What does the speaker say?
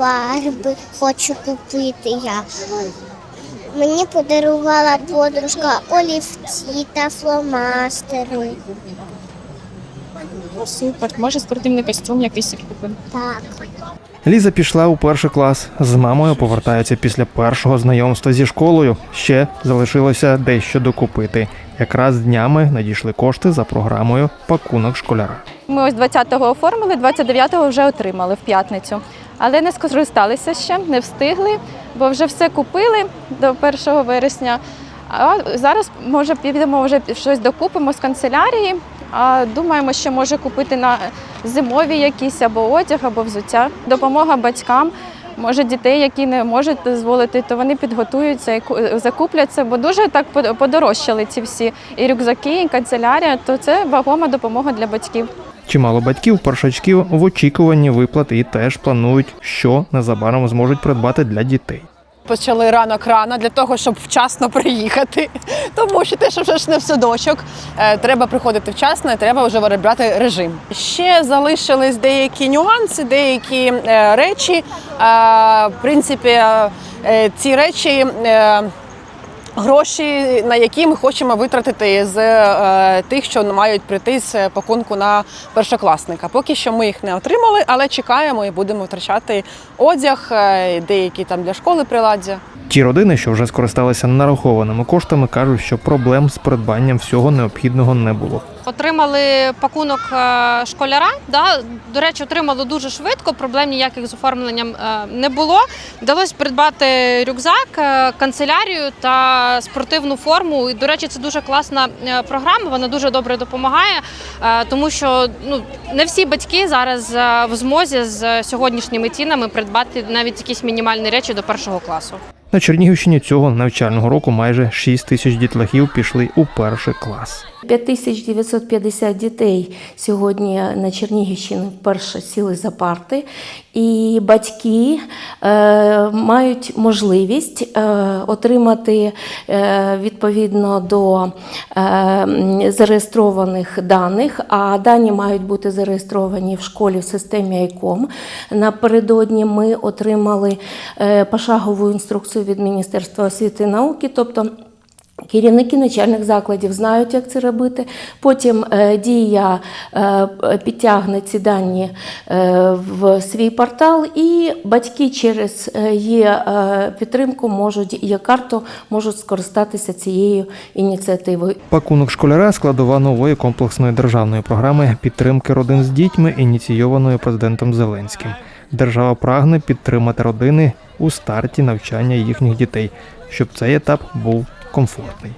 фарби хочу купити я. Мені подарувала подружка олівці та фломастери. Супер. Може спортивний костюм якийсь купимо. Так. Ліза пішла у перший клас. З мамою повертається після першого знайомства зі школою. Ще залишилося дещо докупити. Якраз днями надійшли кошти за програмою Пакунок школяра. Ми ось 20-го оформили, 29-го вже отримали в п'ятницю. Але не скористалися ще, не встигли, бо вже все купили до 1 вересня. А зараз, може, підемо вже щось докупимо з канцелярії. А думаємо, що може купити на зимові якісь або одяг, або взуття. Допомога батькам. Може, дітей, які не можуть дозволити, то вони підготуються і ку- закупляться, бо дуже так под- подорожчали ці всі і рюкзаки, і канцелярія, то це вагома допомога для батьків. Чимало батьків, першачків в очікуванні виплат і теж планують, що незабаром зможуть придбати для дітей. Почали ранок рано для того, щоб вчасно приїхати. Тому що те, що вже ж не в садочок, е, треба приходити вчасно і треба вже виробляти режим. Ще залишились деякі нюанси, деякі е, речі. Е, В принципі, ці речі. Гроші, на які ми хочемо витратити з е, тих, що мають прийти з пакунку на першокласника. Поки що ми їх не отримали, але чекаємо і будемо втрачати одяг, е, деякі там для школи приладдя. Ті родини, що вже скористалися нарахованими коштами, кажуть, що проблем з придбанням всього необхідного не було. Отримали пакунок е, школяра. Да? До речі, отримали дуже швидко. Проблем ніяких з оформленням е, не було. Вдалося придбати рюкзак, е, канцелярію та спортивну форму. І, до речі, це дуже класна програма. Вона дуже добре допомагає, тому що ну не всі батьки зараз в змозі з сьогоднішніми цінами придбати навіть якісь мінімальні речі до першого класу. На Чернігівщині цього навчального року майже 6 тисяч дітлахів пішли у перший клас. 5950 дітей сьогодні на Чернігівщині вперше сіли за парти, і батьки е, мають можливість е, отримати е, відповідно до е, зареєстрованих даних, а дані мають бути зареєстровані в школі в системі ICOM. Напередодні ми отримали е, пошагову інструкцію від Міністерства освіти і науки, тобто Керівники начальних закладів знають, як це робити. Потім е, дія е, підтягне ці дані е, в свій портал, і батьки через е, підтримку можуть є карту, можуть скористатися цією ініціативою. Пакунок школяра складова нової комплексної державної програми підтримки родин з дітьми, ініційованої президентом Зеленським. Держава прагне підтримати родини у старті навчання їхніх дітей, щоб цей етап був Confortem.